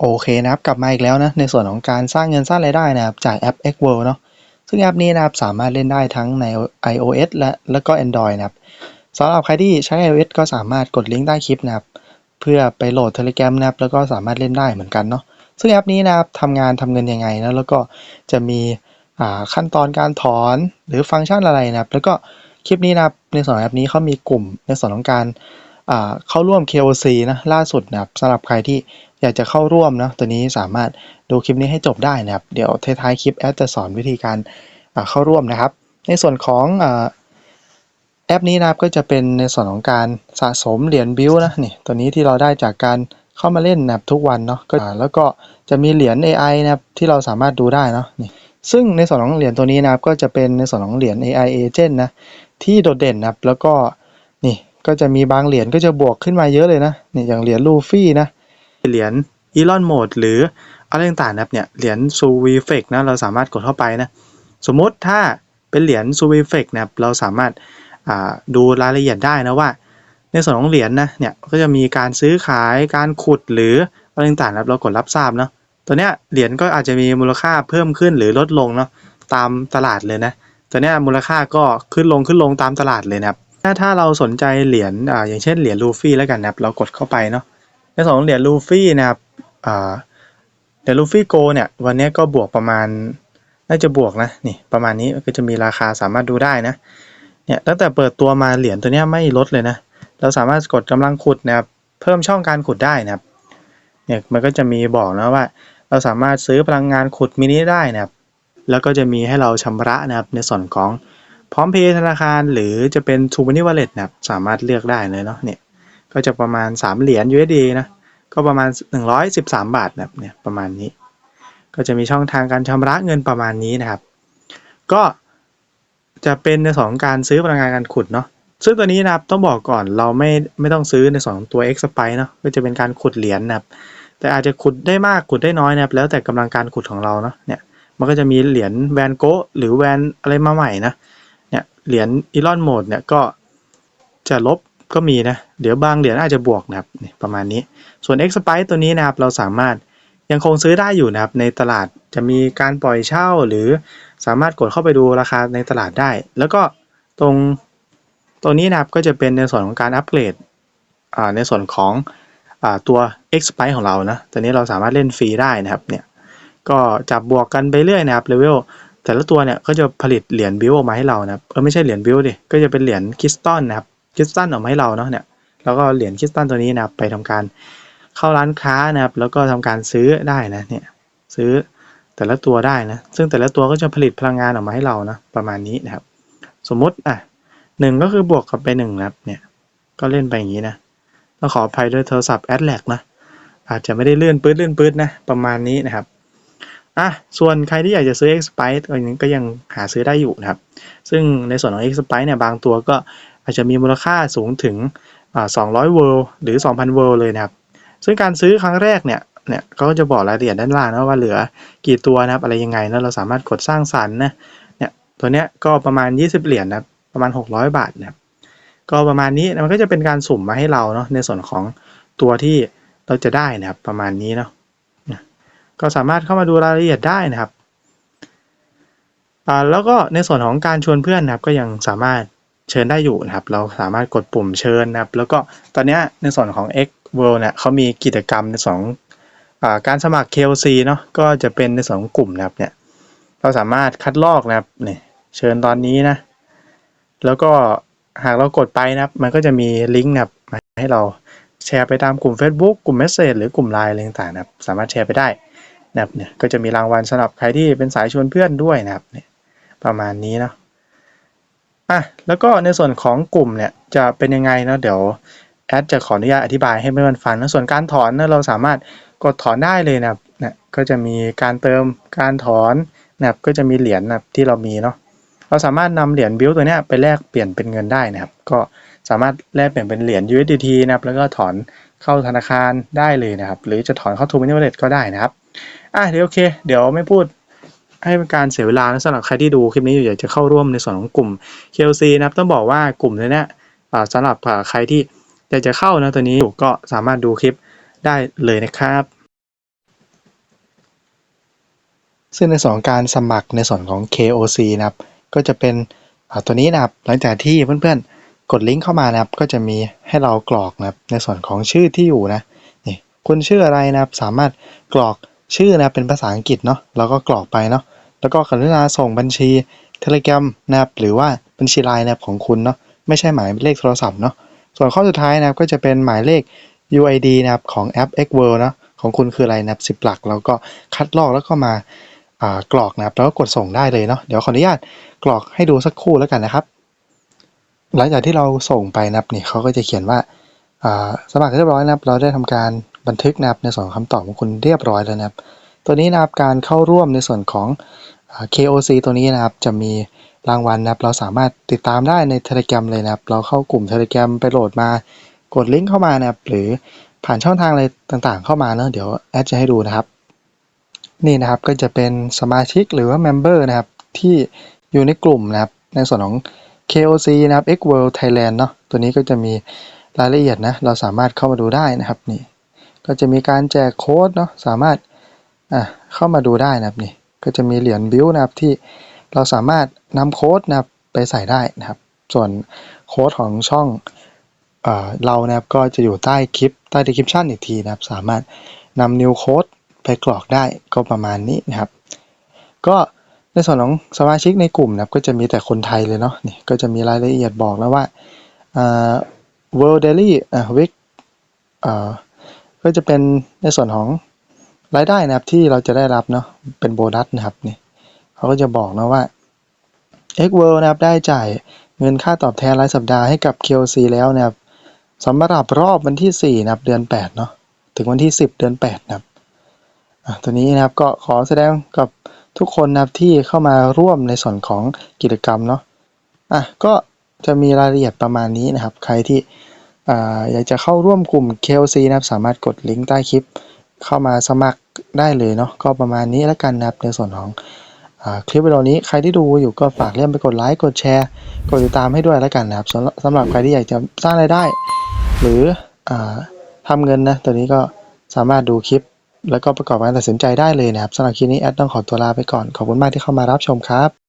โอเคนะครับ กลับมาอีกแล้วนะ ในส่วนของการสร้างเงินสร้างรายได้นะครับ จากแอป X World เนาะซึ่งแอปนี้นะครับ สามารถเล่นได้ทั้งใน iOS และแล้วก็ Android นะครับสำหรับใครที่ใช้ iOS ก็สามารถกดลิงก์ใต้คลิปนะครับ เพื่อไปโหลด Telegram นะครับ แล้วก็สามารถเล่นได้เหมือนกันเนาะซึ่งแอปนี้นะครับทำงานทำเงินยังไงนะแล้วก็จะมีขั้นตอนการถอนหรือฟังก์ชันอะไรนะครับ แล้วก็คลิปนี้นะครับในส่วนของแอปนี้เขามีกลุ่มในส่วนของการเข้าร่วม KOC นะล่าสุดนะครับสำหรับใครที่ อยากจะเข้าร่วมนะตัวนี้สามารถดูคลิปนี้ให้จบได้นะครับ เดี๋ยวท้ายๆคลิปแอดจะสอนวิธีการเข้าร่วมนะครับ ในส่วนของอแอปนี้นะครับก็จะเป็นในส่วนของการสะสมเหรียญบิลนะนี่ตัวนี้ที่เราได้จากการเข้ามาเล่นนะครับทุกวันเนาะก็แล้วก็จะมีเหรียญ AI นะครับที่เราสามารถดูได้เนาะนี่ซึ่งในส่วนของเหรียญตัวนี้นะครับก็จะเป็นในส่วนของเหรียญ AI Agent นะที่โดดเด่นนะครับแล้วก็นี่ก็จะมีบางเหรียญก็จะบวกขึ้นมาเยอะเลยนะนี่อย่างเหรียญลูฟี่นะ เหรียญอีลอนโหมดหรืออะไรต่างๆนะครับเนี่ยเหรียญซูวีเฟกนะเราสามารถกดเข้าไปนะสมมติถ้าเป็นเหรียญซูวีเฟกนะครับเราสามารถาดูรายละเอียดได้นะว่า ในส่วนของเหรียญนะเนี่ยก็จะมีการซื้อขายการขุดหรืออะไรต่างๆนะครับเรากดรับทราบเนาะตัวเนี้ยเหรียญก็อาจจะมีมูลค่าเพิ่มขึ้นหรือลดลงเนาะตามตลาดเลยนะตัวเนี้ยมูลค่าก็ขึ้นลงขึ้นลงตามตลาดเลยนะครับถ้าถ้าเราสนใจเหรียญออย่างเช่นเหรียญลูฟี่แล้วกันนะครับเรากดเข้าไปเนาะ ในส่วนของเหรียญลูฟี่นะครับเหรียญลูฟี่โกเนี่ยวันนี้ก็บวกประมาณน่าจะบวกนะนี่ประมาณนี้ก็จะมีราคาสามารถดูได้นะเนี่ยตั้งแต่เปิดตัวมาเหรียญตัวนี้ไม่ลดเลยนะเราสามารถกดกำลังขุดนะครับเพิ่มช่องการขุดได้นะครับเนี่ยมันก็จะมีบอกนะว่า เราสามารถซื้อพลังงานขุดมินิได้นะครับแล้วก็จะมีให้เราชำระนะครับในส่วนของพร้อมเพย์ธนาคารหรือจะเป็น t ู Money Wallet นะครับสามารถเลือกได้เลยเนาะเนี่ย ก็จะประมาณ 3 เหรียญ USD นะก็ประมาณ 113 บาทนะครับเนี่ยประมาณนี้ ก็จะมีช่องทางการชำระเงินประมาณนี้นะครับ ก็จะเป็นในส่วนของการซื้อพลังงานการขุดเนาะซึ่งตัวนี้นะครับต้องบอกก่อนเราไม่ไม่ต้องซื้อในส่วนของตัว X p i เนาะก็จะเป็นการขุดเหรียญนะครับ แต่อาจจะขุดได้มากขุดได้น้อยนะครับ แล้วแต่กำลังการขุดของเราเนาะเนี่ยมันก็จะมีเหรียญแวนโกหรือแวนอะไรมาใหม่นะเนี่ยเหรียญอีลอนโหมดเนี่ยก็จะลบ ก็มีนะ เดี๋ยวบางเหรียญอาจจะบวกนะครับประมาณนี้ ส่วน X s p i ตัวนี้นะครับเราสามารถยังคงซื้อได้อยู่นะครับในตลาดจะมีการปล่อยเช่าหรือสามารถกดเข้าไปดูราคาในตลาดได้ แล้วก็ตรงตัวนี้นะครับก็จะเป็นในส่วนของการอัปเกรดอ่าในส่วนของอ่าตัว X s p i ของเรานะตัวนี้เราสามารถเล่นฟรีได้นะครับเนี่ยก็จับบวกกันไปเรื่อยนะครับเลเวลแต่ละตัวเนี่ยก็จะผลิตเหรียญบิวออกมาให้เรานะครับเออไม่ใช่เหรียญบิวดิก็จะเป็นเหรียญคริสตัลนะครับ คริสตัลออกมาให้เราเนาะเนี่ยแล้วก็เหรียญคริสตัลตัวนี้นะครับไปทำการเข้าร้านค้านะครับ แล้วก็ทำการซื้อได้นะเนี่ยซื้อแต่ละตัวได้นะ ซึ่งแต่ละตัวก็จะผลิตพลังงานออกมาให้เรานะประมาณนี้นะครับ สมมุติอะหนึ่งก็คือบวกกับไปหนึ่งนะครับเนี่ยก็เล่นไปอย่างนี้นะต้องขออภัยด้วยโทรศัพท์แอดแลกนะอาจจะไม่ได้เลื่อนปื๊ดเลื่อนปื๊ดนะประมาณนี้นะครับอะส่วนใครที่อยากจะซื้อ X p i ก็ยังก็ยังหาซื้อได้อยู่นะครับ ซึ่งในส่วนของ X p i เนี่ยบางตัวก็ อาจจะมีมูลค่าสูงถึง 200 เวิลด์หรือ 2,000 เวิลด์เลยนะครับ ซึ่งการซื้อครั้งแรกเนี่ยเนี่ยเขาก็จะบอกรายละเอียดด้านล่างนะว่าเหลือกี่ตัวนะครับอะไรยังไงนะเราสามารถกดสร้างสรรค์นะเนี่ยตัวเนี้ยก็ประมาณ 20 เหรียญนะประมาณ 600 บาทนะครับก็ประมาณนี้มันก็จะเป็นการสุ่มมาให้เราเนาะในส่วนของตัวที่เราจะได้นะครับประมาณนี้เนาะก็สามารถเข้ามาดูรายละเอียดได้นะครับอ่าแล้วก็ในส่วนของการชวนเพื่อนนะครับก็ยังสามารถ เชิญได้อยู่นะครับ เราสามารถกดปุ่มเชิญนะครับ แล้วก็ตอนนี้ในส่วนของ X World เนี่ยเขามีกิจกรรมในส่วนของอการสมัคร KLC เนาะก็จะเป็นในส่วนของกลุ่มนะครับเนี่ยเราสามารถคัดลอกนะครับเนี่ยเชิญตอนนี้นะ แล้วก็หากเรากดไปนะครับ มันก็จะมีลิงก์นะครับมาให้เราแชร์ไปตามกลุ่ม Facebook กลุ่ม Message หรือกลุ่ม Line อะไรต่างๆนะครับ สามารถแชร์ไปได้นะครับเนี่ยก็จะมีรางวัลสำหรับใครที่เป็นสายชวนเพื่อนด้วยนะครับเนี่ยประมาณนี้เนาะ อะแล้วก็ในส่วนของกลุ่มเนี่ยจะเป็นยังไงเนาะเดี๋ยวแอดจะขออนุญาตอธิบายให้เพื่อนๆฟังนะส่วนการถอนเนะเราสามารถกดถอนได้เลยนะครับเนี่ยก็จะมีการเติมการถอนนะครับก็จะมีเหรียญนะครับที่เรามีเนาะเราสามารถนำเหรียญบิลตัวเนี้ยไปแลกเปลี่ยนเป็นเงินได้นะครับ ก็สามารถแลกเปลี่ยนเป็นเหรียญ USDT นะครับแล้วก็ถอนเข้าธนาคารได้เลยนะครับ หรือจะถอนเข้า t ู Money Wallet ก็ได้นะครับอะเดี๋ยวโอเค เดี๋ยวไม่พูด ให้เป็นการเสียเวลานะสำหรับใครที่ดูคลิปนี้อยู่อยากจะเข้าร่วมในส่วนของกลุ่ม KLC นะครับต้องบอกว่ากลุ่มนี้เนี่ยสำหรับใครที่อยากจะเข้านะตัวนี้ก็สามารถดูคลิปได้เลยนะครับ ซึ่งในส่วนการสมัครในส่วนของ KOC นะครับ ก็จะเป็นตัวนี้นะครับหลังจากที่เพื่อนๆ กดลิงก์เข้ามานะครับ ก็จะมีให้เรากรอกนะครับในส่วนของชื่อที่อยู่นะนี่คุณชื่ออะไรนะครับสามารถกรอก ชื่อนะเป็นภาษาอังกฤษเนาะแล้วก็กรอกไปเนาะแล้วก็กรุณาส่งบัญชี Telegram นะครับหรือว่าบัญชีไลน์นะครับของคุณเนาะไม่ใช่หมายเลขโทรศัพท์เนาะส่วนข้อสุดท้ายนะครับก็จะเป็นหมายเลข UID นะครับของแอป X World เนาะของคุณคืออะไรนะครับหลัก แล้วก็คัดลอกแล้วก็มาากรอกนะครับแล้วก็กดส่งได้เลยเนาะเดี๋ยวขออนุญาตกรอกให้ดูสักครู่แล้วกันนะครับ หลังจากที่เราส่งไปนะครับนี่เขาก็จะเขียนว่าาสมัครเรียบร้อยนะครับ เราได้ทำการ บันทึกนะครับในส่วนของคำตอบของคุณเรียบร้อยแล้วนะครับ ตัวนี้นะครับการเข้าร่วมในส่วนของ KOC ตัวนี้นะครับจะมีรางวัลนะครับเราสามารถติดตามได้ใน Telegram เลยนะครับ เราเข้ากลุ่ม Telegram ไปโหลดมากดลิงก์เข้ามานะครับหรือผ่านช่องทางอะไรต่างๆ เข้ามาเนาะเดี๋ยวแอดจะให้ดูนะครับ นี่นะครับก็จะเป็นสมาชิกหรือว่า Member นะครับที่อยู่ในกลุ่มนะครับในส่วนของ KOC นะครับ X World Thailand เนาะตัวนี้ก็จะมีรายละเอียดนะ เราสามารถเข้ามาดูได้นะครับนี่ ก็จะมีการแจกโค้ดเนาะสามารถอะเข้ามาดูได้นะครับนี่ก็จะมีเหรียญบิวนะครับที่เราสามารถนำโค้ดนะครับไปใส่ได้นะครับ ส่วนโค้ดของช่องเอ่อเรานะครับก็จะอยู่ใต้คลิปใต้ description อีกทีนะครับ สามารถนำ new code ไปกรอกได้ก็ประมาณนี้นะครับ ก็ในส่วนของสมาชิกในกลุ่มนะครับ ก็จะมีแต่คนไทยเลยเนาะนี่ก็จะมีรายละเอียดบอกแล้วว่าอ่า world daily อ่า week อ่า ก็จะเป็นในส่วนของรายได้นะครับที่เราจะได้รับเนาะเป็นโบนัสนะครับนี่เขาก็จะบอกนะว่า X World นะครับได้จ่ายเงินค่าตอบแทนรายสัปดาห์ให้กับ KOC แล้วนะครับสำหรับรอบวันที่ 4 นะครับเดือน 8 เนาะถึงวันที่ 10 เดือน 8 นะครับอะตัวนี้นะครับก็ขอแสดงกับทุกคนนะครับที่เข้ามาร่วมในส่วนของกิจกรรมเนาะอะก็จะมีรายละเอียดประมาณนี้นะครับ ใครที่ อยากจะเข้าร่วมกลุ่ม KLC นะครับสามารถกดลิงก์ใต้คลิปเข้ามาสมัครได้เลยเนาะก็ประมาณนี้แล้วกันนะครับในส่วนของอคลิปวิดีโอนี้ใครที่ดูอยู่ก็ฝากเลื่อนไปกดไลค์กดแชร์ กดติดตามให้ด้วยแล้วกันนะครับสำหรับสำหรับใครที่อยากจะสร้างรายได้ หรืออ่าทำเงินนะตัวนี้ก็สามารถดูคลิป แล้วก็ประกอบการตัดสินใจได้เลยนะครับสำหรับคลิปนี้แอดต้องขอตัวลาไปก่อนขอบคุณมากที่เข้ามารับชมครับ